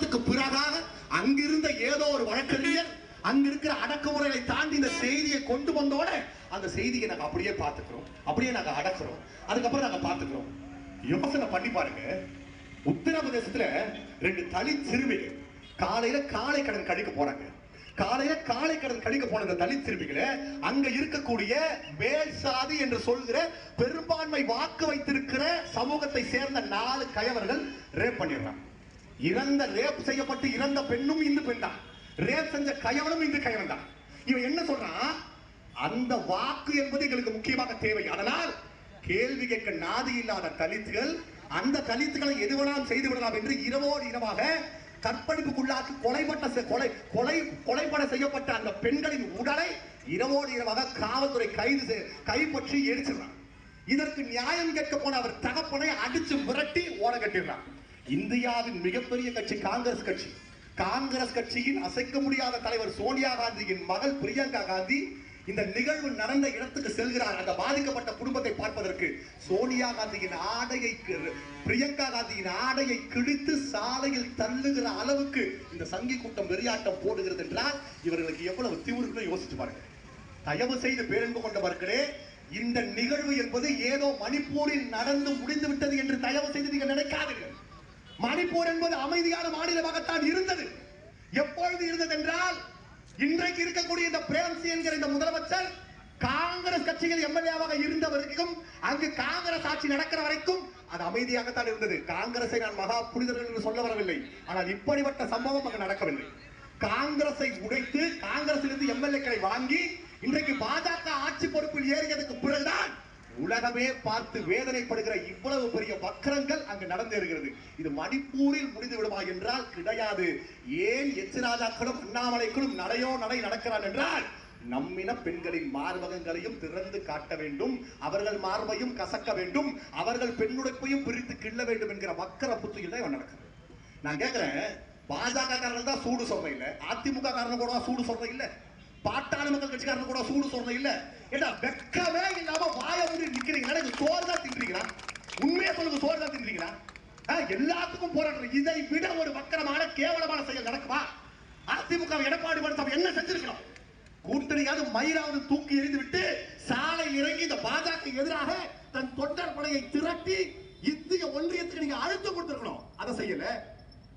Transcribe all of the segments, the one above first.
காலத்துக்கு பிறகாக அங்கிருந்த ஏதோ ஒரு வழக்கறிஞர் அங்க இருக்கிற அடக்குமுறைகளை தாண்டி இந்த செய்தியை கொண்டு வந்தோட அந்த செய்தியை நாங்க அப்படியே பார்த்துக்கிறோம். அப்படியே நாங்க அடக்குறோம். அதுக்கப்புறம் நாங்க பார்த்துக்கிறோம். யோசனை பண்ணி பாருங்க. உத்தரப்பிரதேசத்துல ரெண்டு தலித் சிறுமிகள் காலையில காலை கடன் கழிக்க போறாங்க. காலையில காலை கடன் கழிக்க போன இந்த தலித் சிறுமிகளை அங்க இருக்கக்கூடிய மேல் சாதி என்று சொல்கிற பெரும்பான்மை வாக்கு வைத்திருக்கிற சமூகத்தை சேர்ந்த நாலு கயவர்கள் ரேப் பண்ணிடுறாங்க. இறந்த ரேப் செய்யப்பட்டு இறந்த பெண்ணும் இந்து பெண் தான் ரேப் செஞ்ச கயவனும் இந்து கயவன் தான் இவன் என்ன சொல்றான்? அந்த வாக்கு என்பது எங்களுக்கு முக்கியமாக தேவை. அதனால் கேள்வி கேட்க நாதி இல்லாத தலித்துகள் அந்த தலித்துகளை எதுவெல்லாம் செய்து விடலாம் என்று இரவோடு இரவாக கற்பழிப்புக்குள்ளாக்கி கொலைப்பட்ட செ- கொலை கொலை கொலைப்பட செய்யப்பட்ட அந்த பெண்களின் உடலை இரவோடு இரவாக காவல்துறை கைது செய்- கைப்பற்றி எரிச்சிடுறான். இதற்கு நியாயம் கேட்க போன அவர் தகப்பனை அடிச்சு விரட்டி ஓட கட்டிடுறான். இந்தியாவின் மிகப்பெரிய கட்சி காங்கிரஸ் கட்சி. காங்கிரஸ் கட்சியின் அசைக்க முடியாத தலைவர் சோனியா காந்தியின் மகள் பிரியங்கா காந்தி இந்த நிகழ்வு நடந்த இடத்துக்கு செல்கிறார். அந்த பாதிக்கப்பட்ட குடும்பத்தை பார்ப்பதற்கு சோனியா காந்தியின் ஆடையை கி- பிரியங்கா காந்தியின் ஆடையை கிழித்து சாலையில் தள்ளுகிற அளவுக்கு இந்த சங்கி கூட்டம் வெறியாட்டம் போடுகிறது என்றால் இவர்களுக்கு எவ்வளவு தீவிரம் யோசிச்சு பாருங்க. தயவு செய்து பேரன்பு கொண்டவர்களே இந்த நிகழ்வு என்பது ஏதோ மணிப்பூரில் நடந்து முடிந்து விட்டது என்று தயவு செய்து நீங்கள் நினைக்காதீர்கள். மணிப்பூர் என்பது அமைதியான மாநிலமாகத்தான் இருந்தது. எப்பொழுது இருந்தது என்றால் இன்றைக்கு இருக்கக்கூடிய இந்த பிரேம்சி என்கிற இந்த முதலமைச்சர் காங்கிரஸ் கட்சிகள் எம்எல்ஏவாக இருந்த வரைக்கும் அங்கு காங்கிரஸ் ஆட்சி நடக்கிற வரைக்கும் அது அமைதியாகத்தான் இருந்தது. காங்கிரஸை நான் மகா புனிதர்கள் என்று சொல்ல வரவில்லை. ஆனால் இப்படிப்பட்ட சம்பவம் அங்கு நடக்கவில்லை. காங்கிரஸை உடைத்து காங்கிரஸிலிருந்து எம்எல்ஏக்களை வாங்கி இன்றைக்கு பாஜக ஆட்சி பொறுப்பில் ஏறியதுக்கு பிறகுதான் உலகமே பார்த்து வேதனைப்படுகிற இவ்வளவு பெரிய வக்கரங்கள் அங்கு நடந்தேறுகிறது. இது மணிப்பூரில் முடிந்து விடுமா என்றால் கிடையாது. ஏன் எச் ராஜாக்களும் அண்ணாமலைக்களும் நடையோ நடை நடக்கிறான் என்றால் நம்மின பெண்களின் மார்பகங்களையும் திறந்து காட்ட வேண்டும் அவர்கள் மார்பையும் கசக்க வேண்டும் அவர்கள் பெண்ணுடைப்பையும் பிரித்து கிள்ள வேண்டும் என்கிற வக்கர புத்தியில் தான் இவன் நடக்குது நான் கேட்கிறேன் பாஜக காரர்கள் தான் சூடு சொல்ற இல்லை அதிமுக காரணம் கூட சூடு சொல்ற இல்லை. பாட்டாளி மக்கள் கட்சிக்காரங்க கூட சூடு சொல்றது இல்ல. ஏடா வெக்கமே இல்லாம வாய வந்து நிக்கிறீங்களா? நீங்க சோறு தான் தின்றீங்களா? உண்மையா சொல்லுங்க சோறு தான் தின்றீங்களா? ஆ, எல்லாத்துக்கும் போராடுறோம் இதை விட ஒரு வக்கரமான கேவலமான செயல் நடக்குமா? அதிமுக எடப்பாடி பழனிசாமி என்ன செஞ்சிருக்கணும்? கூட்டணியாவது மயிராவது தூக்கி எறிந்து விட்டு சாலை இறங்கி இந்த பாஜக எதிராக தன் தொண்டர் படையை திரட்டி இந்திய ஒன்றியத்துக்கு நீங்க அழுத்தம் கொடுத்திருக்கணும். அதை செய்யல.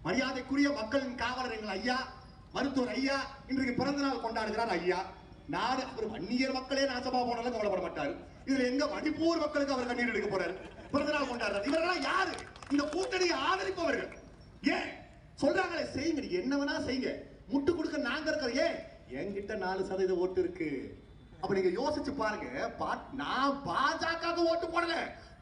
மரியாதைக்குரிய மக்களின் காவலர் எங்கள் ஐயா மருத்துவர் ஐயா இன்றைக்கு பிறந்த நாள் கொண்டாடுகிறார் ஐயா. நாடு அவர் வன்னியர் மக்களே நாசமா போனாலும் கவலைப்பட மாட்டார். இதுல எங்க மணிப்பூர் மக்களுக்கு அவர் கண்ணீர் எடுக்க போறாரு. பிறந்த நாள் கொண்டாடுறாரு. இவரெல்லாம் யாரு? இந்த கூட்டணியை ஆதரிப்பவர்கள். ஏன்? சொல்றாங்களே செய்யுங்க என்ன வேணா செய்யுங்க. முட்டு கொடுக்க நாங்க இருக்கிறோம். ஏன்? என்கிட்ட நாலு சதவீத ஓட்டு இருக்கு. அப்ப நீங்க யோசிச்சு பாருங்க பா- நான் பாஜக ஓட்டு போடல.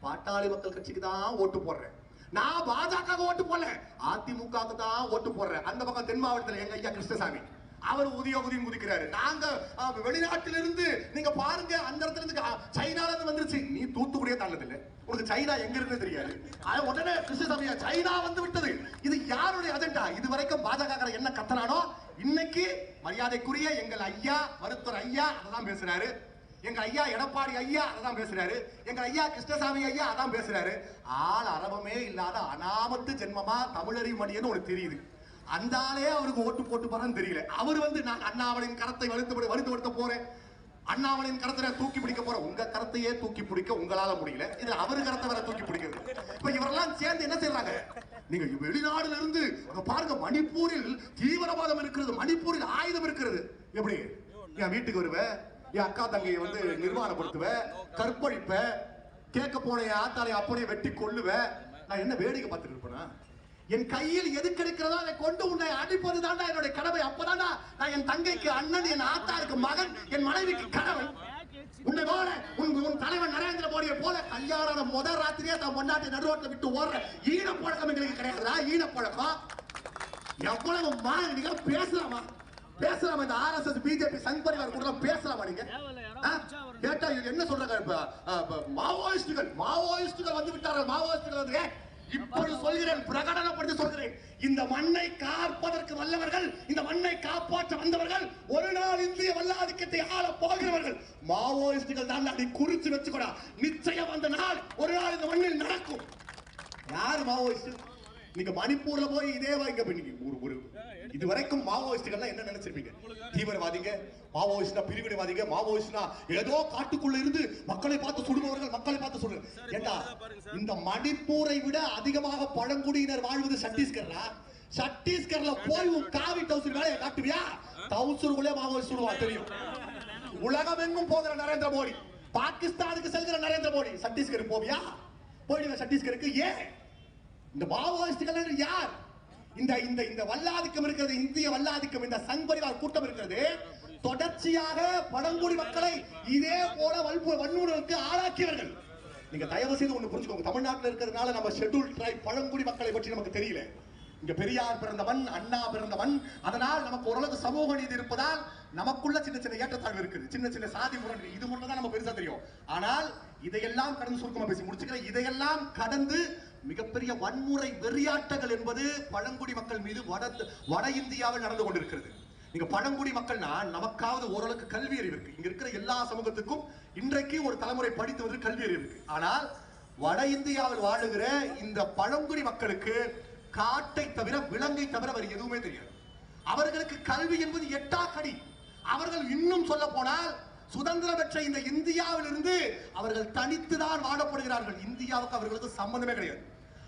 பாட்டாளி மக்கள் கட்சிக்கு தான் ஓட்டு போடுறேன். நான் பாஜக ஓட்டு போடல. அதிமுக தான் ஓட்டு போடுறேன். அந்த பக்கம் தென் மாவட்டத்தில் எங்க ஐயா கிருஷ்ணசாமி. அவர் உதய உதயம் குதிக்கிறாரு. நாங்க வெளிநாட்டிலிருந்து நீங்க பாருங்க அந்த இடத்துல இருந்து சைனால இருந்து வந்துருச்சு. நீ தூத்துக்குடியே தாண்டது இல்ல உனக்கு சைனா எங்க இருக்குன்னு தெரியாது. அது உடனே கிருஷ்ணசாமியா சைனா வந்து விட்டது. இது யாருடைய அஜெண்டா இது வரைக்கும் பாஜக என்ன கத்தனானோ இன்னைக்கு மரியாதைக்குரிய எங்கள் ஐயா மருத்துவர் ஐயா அதான் பேசுறாரு. எங்க ஐயா எடப்பாடி ஐயா அதான் பேசுறாரு. எங்க ஐயா கிருஷ்ணசாமி ஐயா அதான் பேசுறாரு. ஆள் அரவமே இல்லாத அனாமத்து ஜென்மமா தமிழறி மணியன்னு உனக்கு தெரியுது. அந்த ஆளே அவருக்கு ஓட்டு போட்டு போறான்னு தெரியல. அவர் வந்து நான் அண்ணாவளின் கரத்தை வலுத்து வலுத்துப்படுத்த போறேன். அண்ணாமலையின் கரத்தை தூக்கி பிடிக்க போறேன் உங்க கரத்தையே தூக்கி பிடிக்க உங்களால முடியல. இது அவர் கரத்தை வேற தூக்கி பிடிக்கிறது. இப்ப இவரெல்லாம் சேர்ந்து என்ன செய்யறாங்க நீங்க வெளிநாடுல இருந்து பாருங்க மணிப்பூரில் தீவிரவாதம் இருக்கிறது மணிப்பூரில் ஆயுதம் இருக்கிறது. எப்படி? என் வீட்டுக்கு வருவேன் என் அக்கா தங்கையை வந்து நிர்வாணப்படுத்துவேன் கற்பழிப்பேன் கேட்க போன என் ஆத்தாலை அப்படியே வெட்டி கொள்ளுவேன் நான் என்ன வேடிக்கை பார்த்துட்டு இருப்பேனா? என் கையில் எது கிடைக்கிறதோ அதை கொண்டு உன்னை அடிப்பது தாண்டா என்னுடைய கடமை. அப்பதான்டா நான் என் தங்கைக்கு அண்ணன் என் ஆத்தாருக்கு மகன் என் மனைவிக்கு கணவன். உன்னை போல உன் உன் தலைவன் நரேந்திர மோடியை போல கல்யாணம் முதல் ராத்திரியே தான் பொண்டாட்டி நடுவோட்டில் விட்டு ஓடுற ஈன பழக்கம் எங்களுக்கு கிடையாதுடா ஈன பழக்கம் எவ்வளவு மா- பேசலாமா? பேசலாமா இந்த ஆர்எஸ்எஸ் பிஜேபி சங் பரிவார் கூட பேசலாமா நீங்க? கேட்டா என்ன சொல்றாங்க? இப்ப மாவோயிஸ்டுகள் மாவோயிஸ்டுகள் வந்து விட்டார்கள். மாவோயிஸ்டுகள் வந்து இப்பொழுது சொல்கிறேன் பிரகடனப்படுத்தி சொல்கிறேன். இந்த மண்ணை காப்பதற்கு வல்லவர்கள் இந்த மண்ணை காப்பாற்ற வந்தவர்கள் ஒரு நாள் இந்திய வல்லாதிக்கத்தை ஆள போகிறவர்கள். மாவோயிஸ்டுகள் தான் நீ குறிச்சு வச்சுக்கூடா. நிச்சயம் அந்த நாள் ஒரு நாள் இந்த மண்ணில் நடக்கும். யார் மாவோயிஸ்ட்? நீங்க மணிப்பூர்ல போய் இதே வாங்க இன்னைக்கு ஒரு இதுவரைக்கும் மாவோயிஸ்டுகள் என்ன நினைச்சிருப்பீங்க? தீவிரவாதிங்க மாவோயிஸ்ட்னா பிரிவினைவாதிங்க மாவோயிஸ்ட்னா ஏதோ காட்டுக்குள்ள இருந்து மக்களை பார்த்து சுடுபவர்கள் மக்களை பார்த்து ஏண்டா இந்த மணிப்பூரை விட அதிகமாக பழங்குடியினர் வாழ்வது சத்தீஸ்கர்ரா சத்தீஸ்கர்ல போய் உன் காவி டவுசர் வேலையை காட்டுவியா? டவுசருக்குள்ளே மாவோயிஸ்ட் சுடுவா தெரியும். உலகமெங்கும் போகிற நரேந்திர மோடி பாகிஸ்தானுக்கு செல்கிற நரேந்திர மோடி சத்தீஸ்கர் போவியா? போயிடுங்க சத்தீஸ்கருக்கு ஏன்? இந்த மாவோயிஸ்டுகள் யார்? இந்த இந்த இந்த வல்லாதிக்கம் இருக்கிறது இந்திய வல்லாதிக்கம் இந்த சங் பரிவார் கூட்டம் இருக்கிறது தொடர்ச்சியாக பழங்குடி மக்களை இதே போல வல்பு வன்முறைக்கு ஆளாக்கியவர்கள். நீங்க தயவு செய்து ஒண்ணு புரிஞ்சுக்கோங்க. தமிழ்நாட்டில் இருக்கிறதுனால நம்ம ஷெட்யூல் ட்ரைப் பழங்குடி மக்களை பற்றி நமக்கு தெரியல. இங்க பெரியார் பிறந்தவன் அண்ணா பிறந்தவன் அதனால் நமக்கு ஓரளவுக்கு சமூக நீதி இருப்பதால் நமக்குள்ள சின்ன சின்ன ஏற்றத்தாழ்வு இருக்குது. சின்ன சின்ன சாதி முரண் இது மட்டும் தான் நம்ம பெருசா தெரியும். ஆனால் இதையெல்லாம் கடந்து சுருக்கமா பேசி முடிச்சுக்கிறேன். இதையெல்லாம் கடந்து மிகப்பெரிய வன்முறை வெறியாட்டங்கள் என்பது பழங்குடி மக்கள் மீது வட வட இந்தியாவில் நடந்து கொண்டிருக்கிறது. நீங்க பழங்குடி மக்கள்னா நமக்காவது ஓரளவுக்கு கல்வி அறிவு இருக்கு. இங்க இருக்கிற எல்லா சமூகத்துக்கும் இன்றைக்கு ஒரு தலைமுறை படித்து வந்து கல்வி அறிவு இருக்கு. ஆனால் வட இந்தியாவில் வாழுகிற இந்த பழங்குடி மக்களுக்கு காட்டை தவிர விலங்கை தவிர வேறு எதுவுமே தெரியாது. அவர்களுக்கு கல்வி என்பது எட்டா கடி அவர்கள் இன்னும் சொல்ல போனால் சுதந்திரம் பெற்ற இந்த இந்தியாவிலிருந்து அவர்கள் தனித்துதான் வாழப்படுகிறார்கள். இந்தியாவுக்கு அவர்களுக்கு சம்பந்தமே கிடையாது.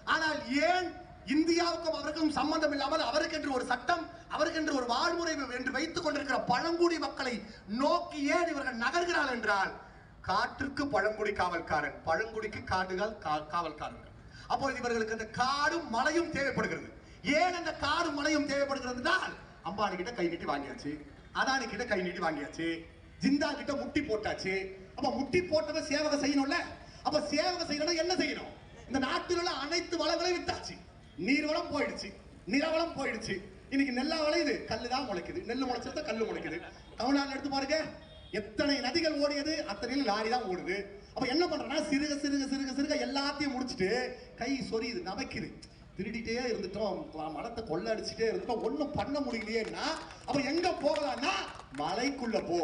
ஆனால் ஏன் இந்தியாவுக்கும் அவருக்கும் சம்பந்தம் இல்லாமல் அவருக்கென்று ஒரு சட்டம் அவருக்கென்று ஒரு வாழ்முறை என்று வைத்துக் கொண்டிருக்கிற பழங்குடி மக்களை நோக்கி ஏன் இவர்கள் நகர்கிறார் என்றால் காற்றுக்கு பழங்குடி காவல்காரன் பழங்குடிக்கு காடுகள் கா- காவல்காரர்கள். அப்போது இவர்களுக்கு அந்த காடும் மலையும் தேவைப்படுகிறது. ஏன் அந்த காடும் மலையும் தேவைப்படுகிறது என்றால் அம்பானி கிட்ட கை நீட்டி வாங்கியாச்சு அதானி கிட்ட கை நீட்டி வாங்கியாச்சு ஜிந்தா கிட்ட முட்டி போட்டாச்சு. அப்ப முட்டி போட்டதை சேவகம் செய்யணும்ல? அப்ப சேவகம் செய்யணும்னா என்ன செய்யணும்? இந்த நாட்டில் உள்ள அனைத்து வளங்களையும் வித்தாச்சு. நீர் வளம் போயிடுச்சு நிலவளம் போயிடுச்சு. இன்னைக்கு நெல்லா விளையுது கல்லு தான் முளைக்குது. நெல் முளைச்சது கல்லு முளைக்குது. தமிழ்நாடு எடுத்து பாருங்க எத்தனை நதிகள் ஓடியது அத்தனையில் லாரி தான் ஓடுது. அப்ப என்ன பண்றேன்னா சிறுக சிறுக சிறுக சிறுக எல்லாத்தையும் முடிச்சுட்டு கை சொரியுது நமைக்குது. திருடிட்டே இருந்துட்டோம். மனத்தை கொள்ள அடிச்சுட்டே இருந்துட்டோம். ஒன்றும் பண்ண முடியலையேன்னா அப்ப எங்க போகலாம்னா மலைக்குள்ள போ.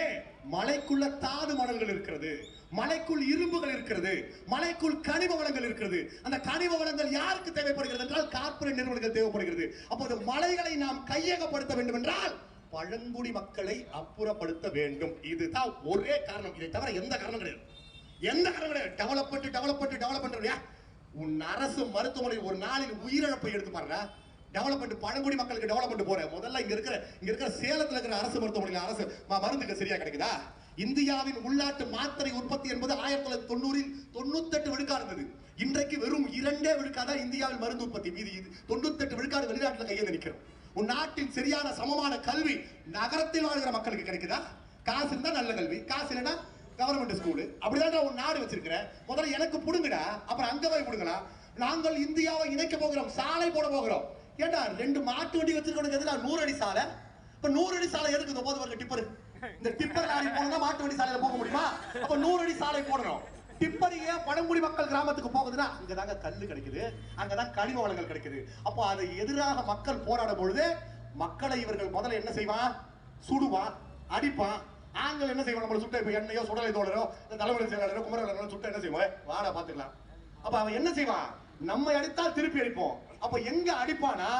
ஏன்? மலைக்குள்ள தாது மணல்கள் இருக்கிறது. மலைக்குள் இரும்புகள் இருக்கிறது. மலைக்குள் கனிம வளங்கள் இருக்கிறது. அந்த கனிம வளங்கள் யாருக்கு தேவைப்படுகிறது என்றால் கார்ப்பரேட் நிறுவனங்கள் தேவைப்படுகிறது. அப்போது மலைகளை நாம் கையகப்படுத்த வேண்டும் என்றால் பழங்குடி மக்களை அப்புறப்படுத்த வேண்டும். இதுதான் ஒரே காரணம். இதை தவிர எந்த காரணம் கிடையாது. எந்த காரணம் கிடையாது. டெவலப் பண்ணிட்டு டெவலப் பண்ணிட்டு டெவலப் பண்றியா உன் அரசு மருத்துவமனை ஒரு நாளில் உயிரிழப்பை எடுத்து பாருங்க டெவலப்மெண்ட் பழங்குடி மக்களுக்கு டெவலப்மெண்ட் போறேன். முதல்ல இங்க இருக்கிற இங்க இருக்கிற சேலத்துல இருக்கிற அரசு மருத்துவமனையில் அரசு ம- மருந்துக்கு சரியா கிடைக்குதா? இந்தியாவின் உள்நாட்டு மாத்திரை உற்பத்தி என்பது ஆயிரத்தி தொள்ளாயிரத்தி தொண்ணூறில் தொண்ணூத்தெட்டு விழுக்கா இருந்தது. இன்றைக்கு வெறும் இரண்டே விழுக்காதான் இந்தியாவில் மருந்து உற்பத்தி மீதி தொண்ணூத்தெட்டு விழுக்காடு வெளிநாட்டில் கையில் நிற்கிறோம். உன் நாட்டின் சரியான சமமான கல்வி நகரத்தில் வாழ்கிற மக்களுக்கு கிடைக்குதா? காசு இருந்தா நல்ல கல்வி காசு இல்லைன்னா கவர்மெண்ட் ஸ்கூலு அப்படிதான் உன் நாடு வச்சிருக்கிற. முதல்ல எனக்கு புடுங்கடா அப்புறம் அங்க போய் புடுங்கடா நாங்கள் இந்தியாவை இணைக்க போகிறோம் சாலை போட போகிறோம். ஏண்டா ரெண்டு மாட்டு வண்டி வச்சிருக்கவனுக்கு எதுனா நூறு அடி சாலை? இப்ப நூறு அடி சாலை எதுக்கு இந்த போது வருங்க டிப்பர்? இந்த டிப்பர் லாரி போனா மாட்டு வண்டி சாலையில போக முடியுமா? அப்ப நூறு அடி சாலை போடணும். டிப்பர் ஏன் பழங்குடி மக்கள் கிராமத்துக்கு போகுதுன்னா அங்கதாங்க கல்லு கிடைக்குது. அங்கதான் கனிம வளங்கள் கிடைக்குது. அப்போ அதை எதிராக மக்கள் போராடும் பொழுது மக்களை இவர்கள் முதல்ல என்ன செய்வான் சுடுவான் அடிப்பான் ஆண்கள் என்ன செய்வான் நம்மள சுட்ட இப்ப எண்ணெயோ சுடலை தோழரோ தலைமுறை செயலாளரோ குமரவர்களோ சுட்ட என்ன செய்வோம் வாடா பாத்துக்கலாம். அப்ப அவன் என்ன செய்வான்? நம்ம அடித்தால் திருப்பி அடிப்போம். அப்ப எங்க அடிப்பானா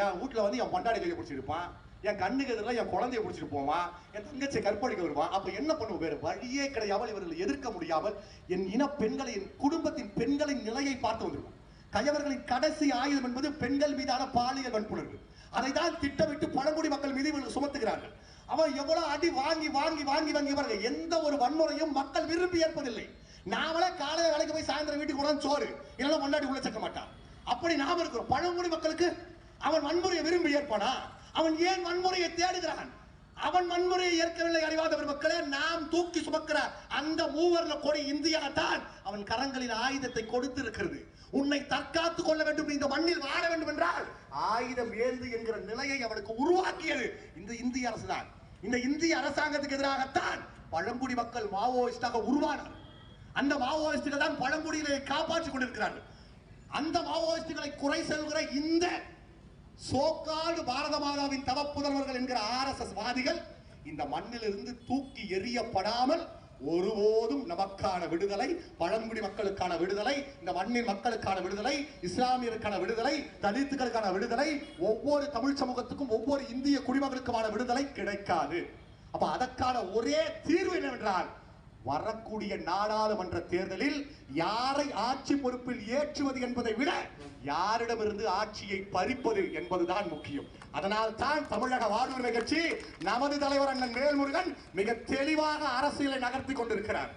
என் வீட்டுல வந்து என் பண்டாடி கையை பிடிச்சிருப்பான் என் கண்ணுக்கு எதிரில் என் குழந்தைய பிடிச்சிட்டு போவான். என் தங்கச்சி கற்பழிக்க வருவான். அப்ப என்ன பண்ணுவோம்? வேறு வழியே கிடையாமல் இவர்களை எதிர்க்க முடியாமல் என் இன பெண்களை என் குடும்பத்தின் பெண்களின் நிலையை பார்த்து வந்திருக்கும். கயவர்களின் கடைசி ஆயுதம் என்பது பெண்கள் மீதான பாலியல் வன்புணர்வு. அதை தான் திட்டமிட்டு பழங்குடி மக்கள் மீது இவர்கள் சுமத்துகிறார்கள். அவன் எவ்வளவு அடி வாங்கி வாங்கி வாங்கி வாங்கி பாருங்க எந்த ஒரு வன்முறையும் மக்கள் விரும்பி ஏற்பதில்லை. நாமளே காலையில வேலைக்கு போய் சாயந்தரம் வீட்டுக்கு கூட சோறு. இல்லைன்னா முன்னாடி உள்ள சேர்க்க மாட்டான். அப்படி நாம இருக்கிறோம். பழங்குடி மக்களுக்கு அவன் வன்முறையை விரும்பி ஏற்பானா? அவன் ஏன் வன்முறையை தேடுகிறான்? அவன் வன்முறையை ஏற்கவில்லை அறிவாத மக்களே நாம் தூக்கி சுமக்கிற அந்த மூவர்ல கொடி இந்தியா தான் அவன் கரங்களில் ஆயுதத்தை கொடுத்து இருக்கிறது உன்னை தற்காத்துக் கொள்ள வேண்டும். இந்த மண்ணில் வாழ வேண்டும் என்றால் ஆயுதம் ஏந்து என்கிற நிலையை அவனுக்கு உருவாக்கியது இந்த இந்திய அரசு தான் இந்த இந்திய அரசாங்கத்துக்கு எதிராகத்தான் பழங்குடி மக்கள் மாவோயிஸ்டாக உருவானார். அந்த மாவோயிஸ்டுகள் தான் பழங்குடியிலே காப்பாற்றிக் கொண்டிருக்கிறார்கள். அந்த மாவோயிஸ்டுகளை குறை செல்கிற இந்த சோக்காடு பாரத மாதாவின் தவப்புதல்வர்கள் என்கிற ஆர்எஸ்எஸ் வாதிகள் இந்த மண்ணிலிருந்து தூக்கி எறியப்படாமல் ஒருபோதும் நமக்கான விடுதலை பழங்குடி மக்களுக்கான விடுதலை இந்த மண்ணின் மக்களுக்கான விடுதலை இஸ்லாமியருக்கான விடுதலை தலித்துக்களுக்கான விடுதலை ஒவ்வொரு தமிழ் சமூகத்துக்கும் ஒவ்வொரு இந்திய குடிமகனுக்குமான விடுதலை கிடைக்காது. அப்ப அதற்கான ஒரே தீர்வு என்னவென்றால் வரக்கூடிய நாடாளுமன்ற தேர்தலில் யாரை ஆட்சி பொறுப்பில் ஏற்றுவது என்பதை விட யாரிடமிருந்து ஆட்சியை பறிப்பது என்பதுதான் முக்கியம். அதனால் தான் தமிழக வாழ்வுரிமை கட்சி நமது தலைவர் அண்ணன் வேல்முருகன் மிக தெளிவாக அரசியலை நகர்த்தி கொண்டிருக்கிறார்.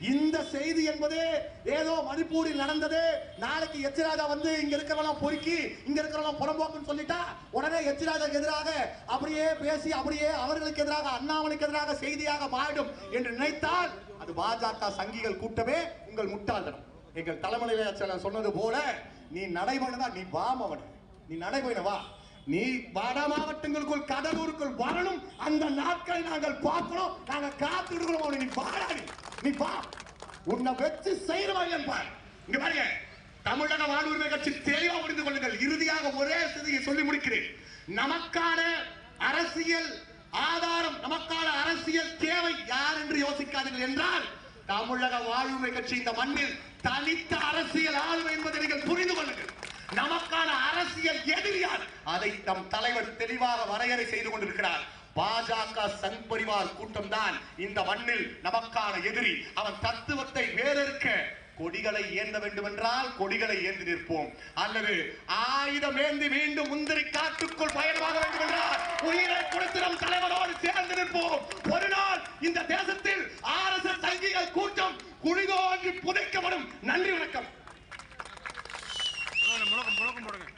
இந்த செய்தி என்பது ஏதோ மணிப்பூரில் நடந்தது. நாளைக்கு எச்சிராஜா வந்து இங்க இருக்கிறவங்க பொறுக்கி இங்க இருக்கிறவங்க புறம்போக்குன்னு சொல்லிட்டா உடனே எச்சிராஜாக்கு எதிராக அப்படியே பேசி அப்படியே அவர்களுக்கு எதிராக அண்ணாமலைக்கு எதிராக செய்தியாக மாறிடும் என்று நினைத்தால் அது பாஜக சங்கிகள் கூட்டமே உங்கள் முட்டாள்தனம். எங்கள் தலைமையில சொன்னது போல நீ நடைபெறதா நீ வாமவன் நீ நடைபெற வா. நீ வட மாவட்டங்களுக்குள் கடலூருக்குள் வரணும். அந்த நாட்களை நாங்கள் பார்க்கணும். நாங்கள் காத்துட்டு அவனை நீ வாடா நீ. பா. உன்னை வச்சு செய்யறவன் என்பார். இங்க பாருங்க. தமிழக வாழ்வுரிமை கட்சி தெளிவா புரிந்து கொள்ளுங்கள். இறுதியாக ஒரே செய்தியை சொல்லி முடிக்கிறேன். நமக்கான அரசியல் ஆதாரம் நமக்கான அரசியல் தேவை யார் என்று யோசிக்காதீர்கள் என்றால் தமிழக வாழ்வுரிமை கட்சி இந்த மண்ணில் தனித்த அரசியல் ஆளுமை என்பதை நீங்கள் புரிந்து கொள்ளுங்கள். நமக்கான அரசியல் எதிரியார் அதை நம் தலைவர் தெளிவாக வரையறை செய்து கொண்டிருக்கிறார். பாஜக சங் பரிவார் கூட்டம் தான் இந்த மண்ணில் நமக்கான எதிரி. அவன் தத்துவத்தை வேறறுக்க கொடிகளை ஏந்த வேண்டும் என்றால் கொடிகளை ஏந்தி நிற்போம். அல்லது ஆயுதம் ஏந்தி மீண்டும் முந்திரி காட்டுக்குள் பயணமாக வேண்டும் என்றால் உயிரை கொடுத்து நம் தலைவரோடு சேர்ந்து நிற்போம். ஒரு நாள் இந்த தேசத்தில் ஆர் எஸ் எஸ் சங்கிகள் கூட்டம் குழிதோன்றி புதைக்கப்படும். நன்றி வணக்கம். முழக்கம் முழக்கம் போடுங்க.